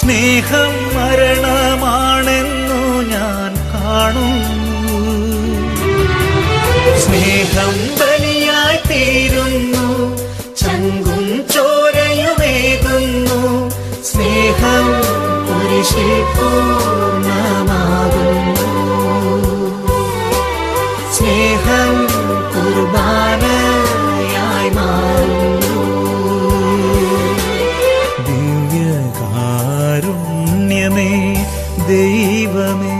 സ്നേഹം മരണമാണെന്നു ഞാൻ കാണുന്നു. സ്നേഹം ബലിയായി തീരുന്നു ചങ്കും ചോരയുമേകുന്നു സ്നേഹം കുരിശിൽ സ്നേഹം കുർബാനയായി മാറുന്നു. ദിവ്യകാ சமயமே தெய்வமே